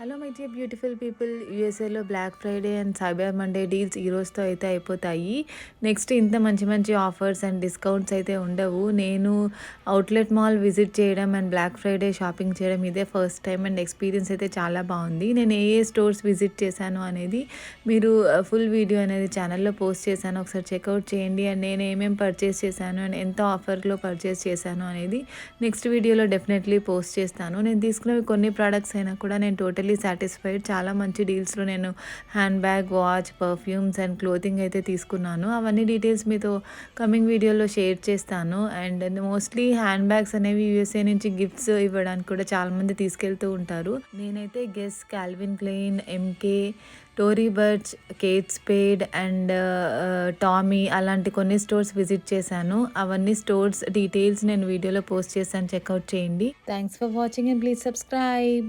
Hello my dear beautiful people యూఎస్ఏలో Black Friday and Cyber Monday deals ఈ రోజుతో అయితే అయిపోతాయి. నెక్స్ట్ ఇంత మంచి మంచి ఆఫర్స్ అండ్ డిస్కౌంట్స్ అయితే ఉండవు. నేను అవుట్లెట్ మాల్ విజిట్ చేయడం అండ్ బ్లాక్ ఫ్రైడే షాపింగ్ చేయడం ఇదే ఫస్ట్ టైం అండ్ ఎక్స్పీరియన్స్ అయితే చాలా బాగుంది. నేను ఏ ఏ స్టోర్స్ విజిట్ చేశాను అనేది మీరు uh, ఫుల్ వీడియో అనేది ఛానల్లో పోస్ట్ చేశాను. ఒకసారి చెక్అవుట్ చేయండి. అండ్ నేను ఏమేమి పర్చేస్ చేశాను అండ్ ఎంత ఆఫర్లో పర్చేస్ చేశాను అనేది నెక్స్ట్ వీడియోలో డెఫినెట్లీ పోస్ట్ చేస్తాను. నేను తీసుకున్నవి కొన్ని ప్రోడక్ట్స్ అయినా కూడా నేను టోటల్ సాటిస్ఫైడ్ చాలా మంచి డీల్స్లో నేను hand bag watch perfumes and clothing అయితే తీసుకున్నాను. అవన్నీ డీటెయిల్స్ మీతో కమింగ్ వీడియోలో షేర్ చేస్తాను. అండ్ మోస్ట్లీ హ్యాండ్ బ్యాగ్స్ అనేవి యూఎస్ఏ నుంచి గిఫ్ట్స్ ఇవ్వడానికి కూడా చాలామంది తీసుకెళ్తూ ఉంటారు. నేనైతే Guess Calvin Klein MK Tory Burch Kate Spade and Tommy అలాంటి కొన్ని స్టోర్స్ విజిట్ చేశాను. అవన్నీ స్టోర్స్ డీటెయిల్స్ నేను వీడియోలో పోస్ట్ చేశాను. చెక్అవుట్ చేయండి. Thanks for watching and please subscribe